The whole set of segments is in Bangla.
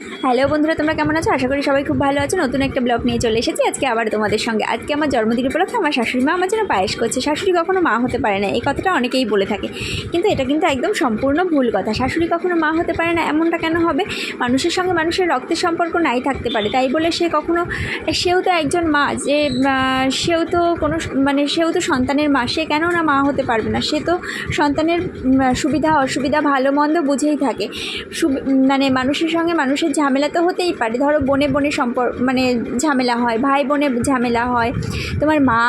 হ্যালো বন্ধুরা, তোমরা কেমন আছো? আশা করি সবাই খুব ভালো আছো। নতুন একটা ব্লগ নিয়ে চলে এসেছি। আজকে আবার তোমাদের সঙ্গে। আজকে আমার জন্মদিন উপলক্ষে আমার শাশুড়ি মা আমার জন্য পায়েস করছে। শাশুড়ি কখনো মা হতে পারে না, এই কথাটা অনেকেই বলে থাকে। কিন্তু এটা কিন্তু একদম সম্পূর্ণ ভুল কথা। শাশুড়ি কখনো মা হতে পারে না, এমনটা কেন হবে? মানুষের সঙ্গে মানুষের রক্তের সম্পর্ক নাই থাকতে পারে। তাই বলে সে কখনো, সেও তো একজন মা। যে সেও তো কোনো মানে সেও তো সন্তানের মা। সে কেন না মা হতে পারবে না? সে তো সন্তানের সুবিধা, অসুবিধা, ভালো, মন্দ বুঝেই থাকে। মানে মানুষের সঙ্গে মানুষের ঝামেলা তো হতেই পারে। ধরো বনে বনে সম্পর্ক মানে ঝামেলা হয়, ভাই বোনে ঝামেলা হয়, তোমার মা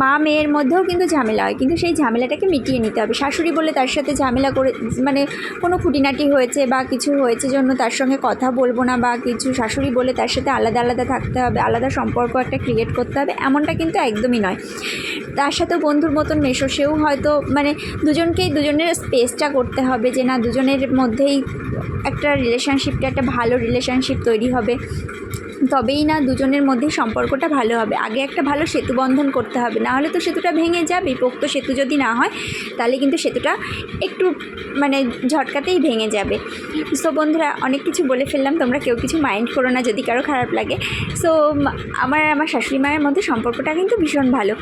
মা মেয়ের মধ্যেও কিন্তু ঝামেলা হয়। কিন্তু সেই ঝামেলাটাকে মিটিয়ে নিতে হবে। শাশুড়ি বলে তার সাথে ঝামেলা করে মানে কোনো খুঁটিনাটি হয়েছে বা কিছু হয়েছে জন্য তার সঙ্গে কথা বলব না বা কিছু শাশুড়ি বলে তার সাথে আলাদা আলাদা থাকতে হবে, আলাদা সম্পর্ক একটা ক্রিয়েট করতে হবে, এমনটা কিন্তু একদমই নয়। তার সাথেও বন্ধুর মতন মেশো, সেও হয়তো মানে দুজনকেই, দুজনের স্পেসটা করতে হবে যে না, দুজনের মধ্যেই একটা রিলেশনশিপটা একটা ভালো রিলেশনশিপ তৈরি হবে। তবেই না দুজনের মধ্যেই সম্পর্কটা ভালো হবে। আগে একটা ভালো সেতু বন্ধন করতে হবে। না হলে তো সেতুটা ভেঙে যাবে পোক্ত সেতু যদি না হয়, তাহলে কিন্তু সেতুটা একটু মানে ঝটকাতেই ভেঙে যাবে। সো বন্ধুরা, অনেক কিছু বলে ফেললাম, তোমরা কেউ কিছু মাইন্ড করো না যদি কারও খারাপ লাগে। সো আমার আমার শাশুড়ি মায়ের মধ্যে সম্পর্কটা কিন্তু ভীষণ ভালো।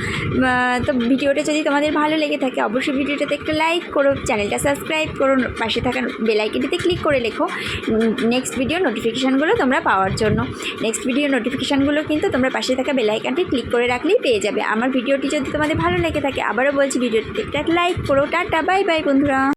তো ভিডিওটা যদি তোমাদের ভালো লেগে থাকে, অবশ্যই ভিডিওটাতে একটা লাইক করো, চ্যানেলটা সাবস্ক্রাইব করো, পাশে থাকা বেলাইকিটিতে ক্লিক করে লেখো। নেক্সট ভিডিও নোটিফিকেশানগুলো তোমরা পাওয়ার জন্য। নেক্সট ভিডিও নোটিফিকেশানগুলো কিন্তু তোমরা পাশে থাকা বেলাইকানটি ক্লিক করে রাখলেই পেয়ে যাবে। আমার ভিডিওটি যদি তোমাদের ভালো লেগে থাকে, আবারও বলছি ভিডিওটি একটা লাইক করো। টাটা বাই বাই বন্ধুরা।